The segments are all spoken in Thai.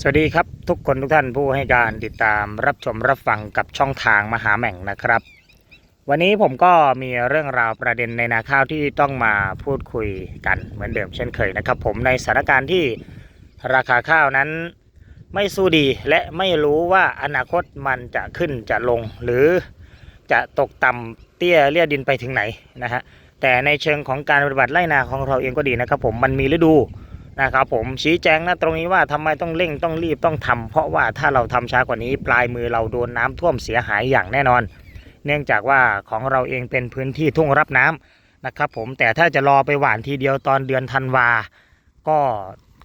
สวัสดีครับทุกคนทุกท่านผู้ให้การติดตามรับชมรับฟังกับช่องทางมหาแหม่งนะครับ วันนี้ผมก็มีเรื่องราวประเด็นในนาข้าวที่ต้องมาพูดคุยกันเหมือนเดิมเช่นเคยนะครับ ผมในสถานการณ์ที่ราคาข้าวนั้นไม่สู้ดีและไม่รู้ว่าอนาคตมันจะขึ้นจะลง หรือจะตกต่ำเตี้ยเลี่ยดินไปถึงไหนนะฮะแต่ในเชิงของการปฏิบัติไร่นาของเราเองก็ดีนะครับ ผมมันมีฤดู นะครับผมชี้แจงนะตรงนี้ว่าทำไมต้องเร่งต้องรีบต้องทำเพราะว่าถ้าเราทำช้ากว่านี้ปลายมือเราโดนน้ำท่วมเสียหายอย่างแน่นอน เนื่องจากว่าของเราเองเป็นพื้นที่ทุ่งรับน้ำนะครับผมแต่ถ้าจะรอไปหว่านทีเดียวตอนเดือนธันวา ก็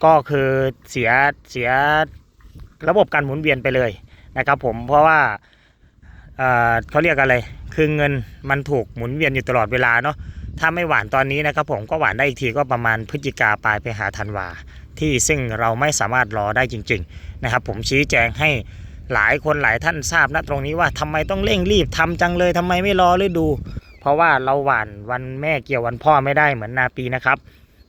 ก็คือเสียเสียระบบการหมุนเวียนไปเลยนะครับผมเพราะว่าเเขาเรียกอะไร คือเงินมันถูกหมุนเวียนอยู่ตลอดเวลาเนาะ ถ้าไม่หวานตอนนี้นะครับผมก็หวานได้อีกทีก็ประมาณพฤศจิกาปลายไปหาธันวา ที่ซึ่งเราไม่สามารถรอได้จริง ๆ นะครับ ผมชี้แจงให้หลายคนหลายท่านทราบนะตรงนี้ว่าทำไมต้องเร่งรีบทำจังเลยทำไมไม่รอฤดู เพราะว่าเราหวานวันแม่เกี่ยววันพ่อไม่ได้เหมือนนาปีนะครับ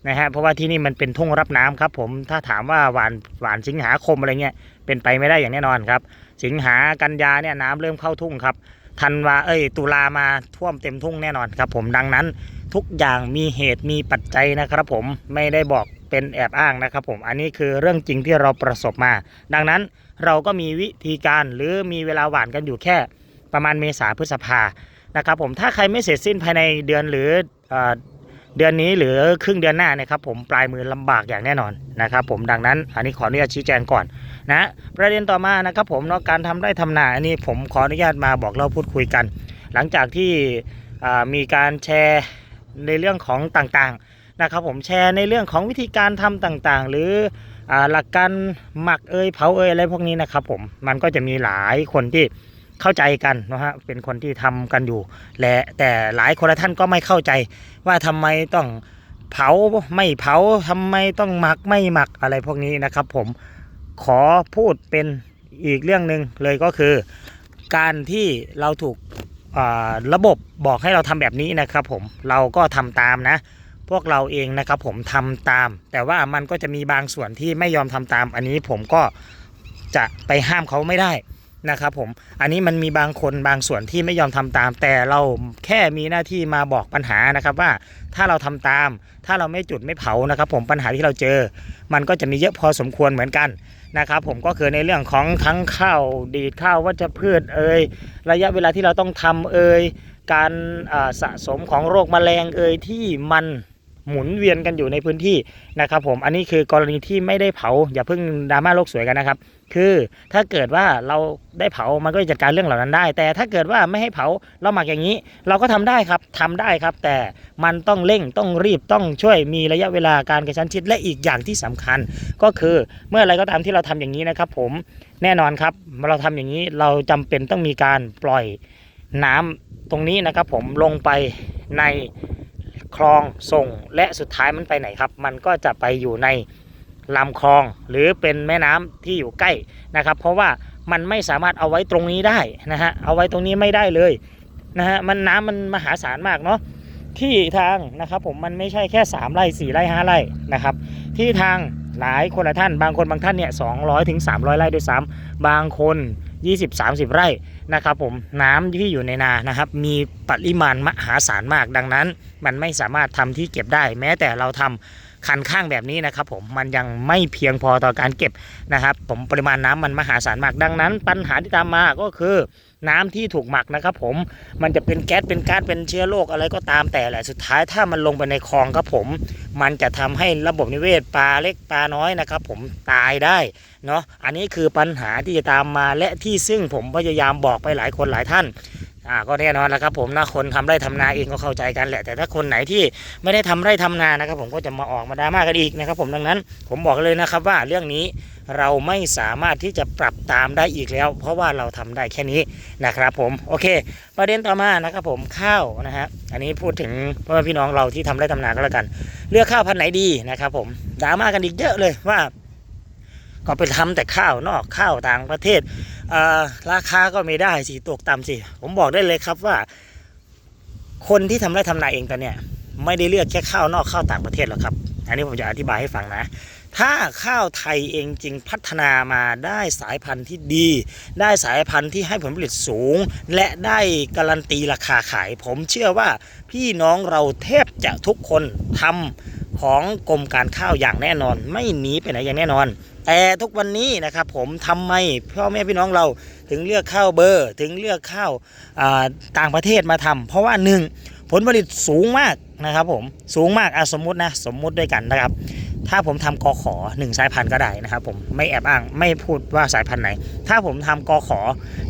นะฮะเพราะว่าที่นี่มันเป็นทุ่งรับน้ำครับ ผมถ้าถามว่าหวานหวานสิงหาคมอะไรเงี้ยเป็นไปไม่ได้อย่างแน่นอนครับ สิงหากันยาเนี่ยน้ำเริ่มเข้าทุ่งครับธันวาเอ้ยตุลามาท่วมเต็มทุ่งแน่นอนครับ ผมดังนั้น ทุกอย่างมีเหตุมีปัจจัยนะครับ ผมไม่ได้บอกเป็นแอบอ้างนะครับ ผมอันนี้คือเรื่องจริงที่เราประสบมา ดังนั้นเราก็มีวิธีการหรือมีเวลาหวานกันอยู่แค่ประมาณเมษาพฤษภานะครับ ผมถ้าใครไม่เสร็จสิ้นภายในเดือนหรือเอ่อเดือนนี้หรือครึ่งเดือนหน้านี่ยครับผมปลายมือลำบากอย่างแน่นอนนะครับ ผมดังนั้นอันนี้ขออนุญาตชี้แจงก่อนนะประเด็นต่อมานะครับ ผมเนาะการทำไร่ทำนาอันนี้ผมขออนุญาตมาบอกเล่าพูดคุยกัน หลังจากที่มีการแชร์ ในเรื่องของต่างๆนะครับผมแชร์ในเรื่องของวิธีการทำต่างๆ หรืออหลักการหมักเอยเผาเอยอะไรพวกนี้นะครับผมมันก็จะมีหลายคนที่เข้าใจกันนะฮะเป็นคนที่ทำกันอยู่และแต่หลายคนละท่านก็ไม่เข้าใจ ว่าทำไมต้องเผาไม่เผาทำไมต้องหมักไม่หมักอะไรพวกนี้นะครับ ผมขอพูดเป็นอีกเรื่องหนึ่งเลยก็คือ การที่เราถูก ระบบบอกให้เราทำแบบนี้นะครับผมเราก็ทำตามนะ พวกเราเองนะครับผมทำตาม แต่ว่ามันก็จะมีบางส่วนที่ไม่ยอมทำตาม อันนี้ผมก็จะไปห้ามเขาไม่ได้ นะครับผมอันนี้มันมีบางคนบางส่วนที่ไม่ยอมทำตาม แต่เราแค่มีหน้าที่มาบอกปัญหานะครับว่าถ้าเราทำตาม ถ้าเราไม่จุดไม่เผานะครับ ผมปัญหาที่เราเจอ มันก็จะมีเยอะพอสมควรเหมือนกันนะครับผมก็คือในเรื่องของทั้งข้าวดีดข้าววัชพืชเอ่ยระยะเวลาที่เราต้องทำเอ่ยการสะสมของโรคแมลงเอ่ยที่มันหมุนเวียนกันอยู่ในพื้นที่นะครับผมอันนี้คือกรณีที่ไม่ได้เผาอย่าเพิ่งดราม่าโลกสวยกันนะครับ คือถ้าเกิดว่าเราได้เผามันก็จะจัดการเรื่องเหล่านั้นได้ แต่ถ้าเกิดว่าไม่ให้เผาเราหมักอย่างนี้ เราก็ทำได้ครับทำได้ครับ แต่มันต้องเร่งต้องรีบต้องช่วยมีระยะเวลาการกระชั้นชิดและอีกอย่างที่สำคัญ ก็คือเมื่ออะไรก็ตามที่เราทำอย่างนี้นะครับ ผมแน่นอนครับเราทำอย่างนี้เราจำเป็นต้องมีการปล่อยน้ำตรงนี้นะครับ ผมลงไปในคลองส่งและสุดท้ายมันไปไหนครับ มันก็จะไปอยู่ใน ลำคลองหรือเป็นแม่น้ำที่อยู่ใกล้นะครับ เพราะว่ามันไม่สามารถเอาไว้ตรงนี้ได้นะฮะเอาไว้ตรงนี้ไม่ได้เลยนะฮะมันน้ำมันมหาศาลมากเนาะที่ทางนะครับผมมันไม่ใช่แค่ 3 ไร่ 4 ไร่ 5 ไร่นะครับ ที่ทางหลายคนละท่าน บางคนบางท่านเนี่ย200ถึง300ไร่ด้วยซ้ำบางคน 20-30 ไร่นะครับผมน้ำที่อยู่ในนานะครับ มีปริมาณมหาศาลมากดังนั้น มันไม่สามารถทำที่เก็บได้ แม้แต่เราทำ คันข้างแบบนี้นะครับผมมันยังไม่เพียงพอต่อการเก็บนะครับ ผมปริมาณน้ำมันมหาศาลมากดังนั้น ปัญหาที่ตามมาก็คือน้ำที่ถูกหมักนะครับผมมันจะเป็นแก๊สเป็นก๊าซเป็นเชื้อโรคอะไรก็ตามแต่แหละสุดท้ายถ้ามันลงไปในคลองครับผม มันจะทำให้ระบบนิเวศปลาเล็กปลาน้อยนะครับ ผมตายได้เนาะอันนี้คือปัญหาที่จะตามมาและที่ซึ่งผมพยายามบอกไปหลายคนหลายท่าน อ่าก็แน่นอนแล้วครับผมนะคนทำไร่ทำนาเองก็เข้าใจกันแหละแต่ถ้าคนไหนที่ไม่ได้ทำไร่ทำนานะครับ ผมก็จะมาออกมาดราม่ากันอีกนะครับ ผมดังนั้น ผมบอกเลยนะครับว่าเรื่องนี้เราไม่สามารถที่จะปรับตามได้อีกแล้ว เพราะว่าเราทำได้แค่นี้นะครับ ผมโอเค ประเด็นต่อมานะครับ ผมข้าวนะฮะอันนี้พูดถึงพ่อพี่น้องเราที่ทำไร่ทำนาก็แล้วกัน เลือกข้าวพันธุ์ไหนดีนะครับ ผมดราม่ากันอีกเยอะเลยว่า ก็ไปทำแต่ข้าวนอกข้าวต่างประเทศราคาก็ไม่ได้สิตกต่ำสิ ผมบอกได้เลยครับว่า คนที่ทำไร่ทำนาเองตอนเนี้ยไม่ได้เลือกแค่ข้าวนอกข้าวต่างประเทศหรอกครับ อันนี้ผมจะอธิบายให้ฟังนะ ถ้าข้าวไทยเองจริงพัฒนามาได้สายพันธุ์ที่ดี ได้สายพันธุ์ที่ให้ผลผลิตสูง และได้การันตีราคาขาย ผมเชื่อว่าพี่น้องเราแทบจะทุกคนทำของกรมการข้าวอย่างแน่นอน ไม่หนีไปไหนอย่างแน่นอน แต่ทุกวันนี้นะครับผมทำไมพ่อแม่พี่น้องเราถึงเลือกข้าวเบอร์ ถึงเลือกข้าวาต่างประเทศมาทำเพราะว่าหนึ่งผลผลิตสูงมากนะครับผมสูงมากอะสมมุตินะสมมุติด้วยกันนะครับ ถ้าผมทำกอขอหนึ่งสายพันธุ์ก็ได้นะครับผมไม่แอบอ้างไม่พูดว่าสายพันธุ์ไหน ถ้าผมทำกอขอ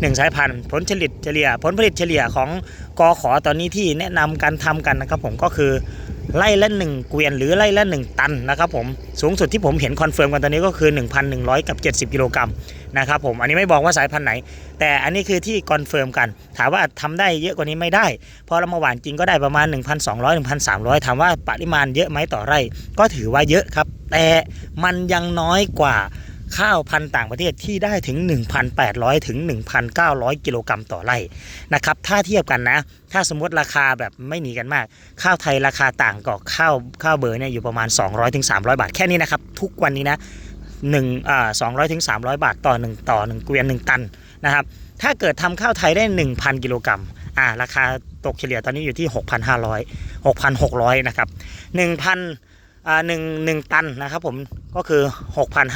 หนึ่งสายพันธุ์ ผลผลิตเฉลี่ย ผลผลิตเฉลี่ยของกอขอตอนนี้ที่แนะนำการทำกันนะครับผมก็คือ ไล่ละหนึ่งเกวียนหรือไล่ละหนึ่งตันนะครับผมสูงสุดที่ผมเห็นคอนเฟิร์มกันตอนนี้ก็คือ 1,100 กับ 70 กิโลกรัมนะครับผมอันนี้ไม่บอกว่าสายพันธุ์ไหน แต่อันนี้คือที่คอนเฟิร์มกัน ถามว่าทำได้เยอะกว่านี้ไม่ได้พอเรามาหวานจริงก็ได้ประมาณ 1,200 1,300 ถามว่าปริมาณเยอะไหมต่อไร่ ก็ถือว่าเยอะครับ แต่มันยังน้อยกว่า ข้าวพันธุ์ต่างประเทศที่ได้ถึง 1,800 ถึง 1,900 กิโลกรัมต่อไร่นะครับถ้าเทียบกันนะ ถ้าสมมติราคาแบบไม่หนีกันมาก ข้าวไทยราคาต่างกับข้าวข้าวเบอร์เนี่ยอยู่ประมาณ 200ถึง300 บาทแค่นี้นะครับ ทุกวันนี้นะหนึ่งอ่า200ถึง300บาทต่อ1ต่อ1เกวียน1ตันนะครับถ้าเกิดทำข้าวไทยได้ 1,000 กิโลกรัมอ่าราคาตกเฉลี่ยตอนนี้อยู่ที่ 6,500 6,600 นะครับ1,000อ่าหนึ่งหนึ่งตันนะครับผม ก็คือ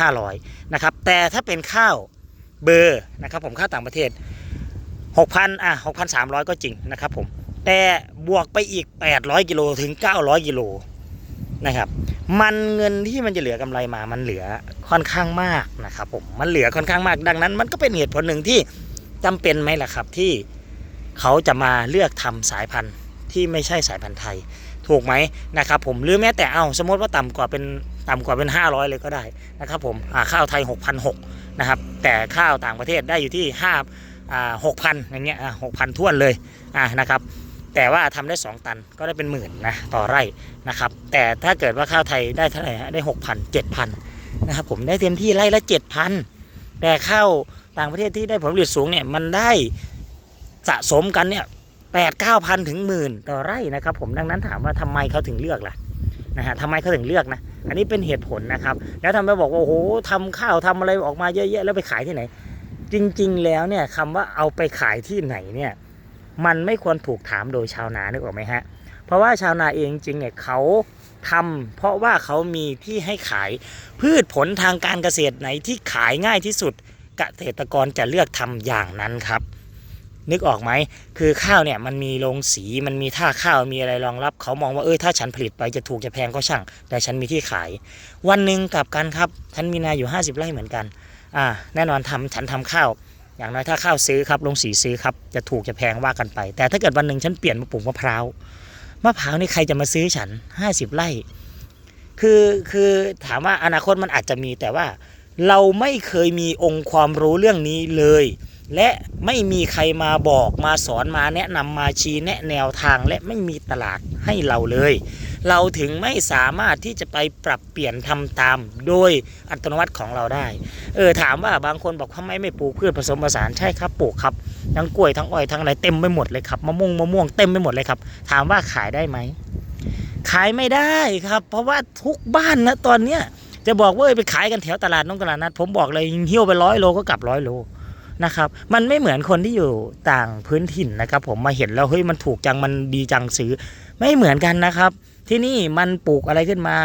6,500นะครับแต่ถ้าเป็นข้าวเบอร์นะครับผมข้าวต่างประเทศ 6,000อะ6,300 ก็จริงนะครับผมแต่บวกไปอีก 800กิโลถึง 900กิโลนะครับมันเงินที่มันจะเหลือกำไรมามันเหลือค่อนข้างมากนะครับผมมันเหลือค่อนข้างมากดังนั้น มันก็เป็นเหตุผลหนึ่งที่จำเป็นไหมล่ะครับที่เขาจะมาเลือกทำสายพันธุ์ที่ไม่ใช่สายพันธุ์ไทย ถูกไหมนะครับผมหรือแม้แต่เอาสมมติว่าต่ำกว่าเป็น ต่ำกว่าเป็น 500 เลยก็ได้นะครับผมข้าวไทย 6,600นะครับแต่ข้าวต่างประเทศได้อยู่ที่5 6,000อย่างเงี้ย6,000ท้วนเลยนะครับแต่ว่าทำได้ 2 ตันก็ได้เป็นหมื่นนะต่อไร่นะครับแต่ถ้าเกิดว่าข้าวไทยได้เท่าไหร่ฮะได้ 6,000 7,000นะครับผมได้เต็มที่ไร่ละ 7,000 แต่ข้าวต่างประเทศที่ได้ผลผลิตสูงเนี่ยมันได้สะสมกันเนี่ยแปดเก้าพันถึงหมื่นต่อไร่นะครับผมดังนั้นถามว่าทำไมเขาถึงเลือกล่ะนะฮะทำไมเขาถึงเลือกนะ อันนี้เป็นเหตุผลนะครับ แล้วทำไมบอกว่าโอ้โหทำข้าวทำอะไรออกมาเยอะๆแล้วไปขายที่ไหน จริงๆ แล้วเนี่ยคำว่าเอาไปขายที่ไหนเนี่ยมันไม่ควรถูกถามโดยชาวนานึกออกไหมฮะ เพราะว่าชาวนาเองจริงเนี่ยเขาทำเพราะว่าเขามีที่ให้ขายพืชผลทางการเกษตรไหนที่ขายง่ายที่สุดเกษตรกรจะเลือกทำอย่างนั้นครับ นึกออกไหมคือข้าวเนี่ยมันมีโรงสีมันมีท่าข้าวมีอะไรรองรับ เขามองว่าเออถ้าฉันผลิตไปจะถูกจะแพงก็ช่าง แต่ฉันมีที่ขาย วันหนึ่งกลับกันครับฉันมีนาอยู่ 50 ไร่เหมือนกันอ่าแน่นอนทำฉันทำข้าว อย่างน้อยถ้าข้าวซื้อครับลงสีซื้อครับจะถูกจะแพงว่ากันไป แต่ถ้าเกิดวันหนึ่งฉันเปลี่ยนมาปลูกมะพร้าวมะพร้าวนี่ใครจะมาซื้อฉัน 50 ไร่ คือคือถามว่าอนาคตมันอาจจะมีแต่ว่าเราไม่เคยมีองค์ความรู้เรื่องนี้เลย และไม่มีใครมาบอกมาสอนมาแนะนำมาชี้แนะแนวทางและไม่มีตลาดให้เราเลย เราถึงไม่สามารถที่จะไปปรับเปลี่ยนทำตามโดยอัตโนมัติของเราได้ เออถามว่าบางคนบอกทำไมไม่ปลูกพืชผสมผสานใช่ครับปลูกครับทั้งกล้วยทั้งอ้อยทั้งอะไรเต็มไปหมดเลยครับมะม่วงมะม่วงเต็มไปหมดเลยครับ ถามว่าขายได้ไหมขายไม่ได้ครับ เพราะว่าทุกบ้านนะตอนเนี้ยจะบอกว่าไปขายกันแถวตลาดน้องตลาดนัดผมบอกเลยหิ้วไปร้อยโลก็กลับร้อยโล นะครับ มันไม่เหมือนคนที่อยู่ต่างพื้นถิ่นนะครับ ผมมาเห็นแล้วเฮ้ยมันถูกจังมันดีจังซื้อไม่เหมือนกันนะครับ ที่นี่มันปลูกอะไรขึ้นมา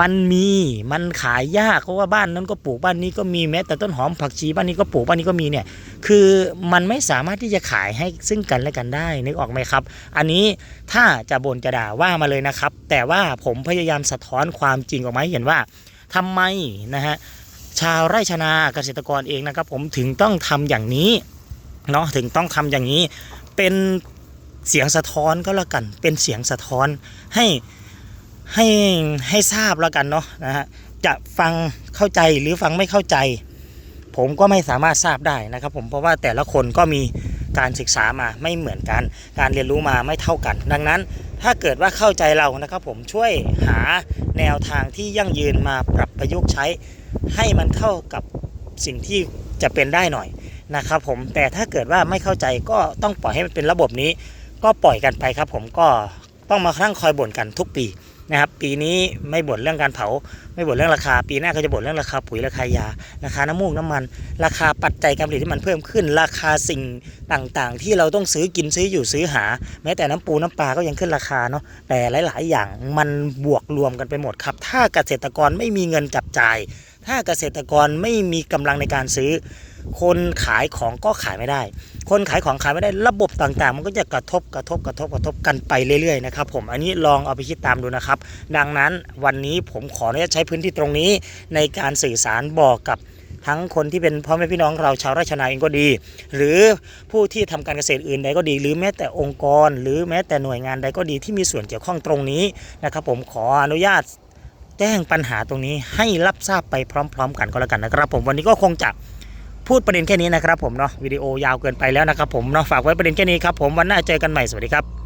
มันมีมันขายยากเพราะว่าบ้านนั้นก็ปลูกบ้านนี้ก็มีแม้แต่ต้นหอมผักชีบ้านนี้ก็ปลูกบ้านนี้ก็มีเนี่ย คือมันไม่สามารถที่จะขายให้ซึ่งกันและกันได้นึกออกไหมครับ อันนี้ถ้าจะบ่นจะด่าว่ามาเลยนะครับ แต่ว่าผมพยายามสะท้อนความจริงออกมาให้เห็นว่าทำไมนะฮะ ชาวไร่ชนาเกษตรกรเองนะครับ ผมถึงต้องทำอย่างนี้เนาะถึงต้องทำอย่างนี้เป็นเสียงสะท้อนก็แล้วกัน เป็นเสียงสะท้อนให้ให้ให้ทราบแล้วกันเนาะนะฮะจะฟังเข้าใจหรือฟังไม่เข้าใจ ผมก็ไม่สามารถทราบได้นะครับผมเพราะว่าแต่ละคนก็มีการศึกษามาไม่เหมือนกัน การเรียนรู้มาไม่เท่ากัน ดังนั้นถ้าเกิดว่าเข้าใจเรานะครับผมช่วยหาแนวทางที่ยั่งยืนมาปรับประยุกต์ใช้ ให้มันเข้ากับสิ่งที่จะเป็นได้หน่อยนะครับผมแต่ถ้าเกิดว่าไม่เข้าใจก็ต้องปล่อยให้มันเป็นระบบนี้ ก็ปล่อยกันไปครับ ผมก็ต้องมาครั่งคอยบ่นกันทุกปีนะครับปีนี้ไม่บ่นเรื่องการเผา ไม่บ่นเรื่องราคา ปีหน้าก็จะบ่นเรื่องราคาปุ๋ยราคายาราคาน้ำมูกน้ำมัน ราคาปัจจัยการผลิตที่มันเพิ่มขึ้น ราคาสิ่งต่างๆ ที่เราต้องซื้อกินซื้ออยู่ซื้อหา แม้แต่น้ำปูน้ำปลาก็ยังขึ้นราคาเนาะแต่หลาย ๆ อย่างมันบวกรวมกันไปหมดครับ ถ้าเกษตรกรไม่มีเงินจับจ่าย ถ้าเกษตรกรไม่มีกำลังในการซื้อ คนขายของก็ขายไม่ได้ คนขายของขายไม่ได้ระบบต่างๆ มันก็จะกระทบกระทบกระทบกระทบกันไปเรื่อยๆนะครับผมอันนี้ลองเอาไปคิดตามดูนะครับ ดังนั้นวันนี้ผมขออนุญาตใช้พื้นที่ตรงนี้ในการสื่อสารบอกกับทั้งคนที่เป็นพ่อแม่พี่น้องเราชาวไร่ชาวนาเองก็ดี หรือผู้ที่ทำการเกษตรอื่นใดก็ดี หรือแม้แต่องค์กร หรือแม้แต่หน่วยงานใดก็ดีที่มีส่วนเกี่ยวข้องตรงนี้นะครับผมขออนุญาต แจ้งปัญหาตรงนี้ให้รับทราบไปพร้อม ๆ กันก็แล้วกันนะครับ ผมวันนี้ก็คงจะพูดประเด็นแค่นี้นะครับผมเนาะวิดีโอยาวเกินไปแล้วนะครับผมเนาะฝากไว้ประเด็นแค่นี้ครับผมวันหน้าเจอกันใหม่สวัสดีครับ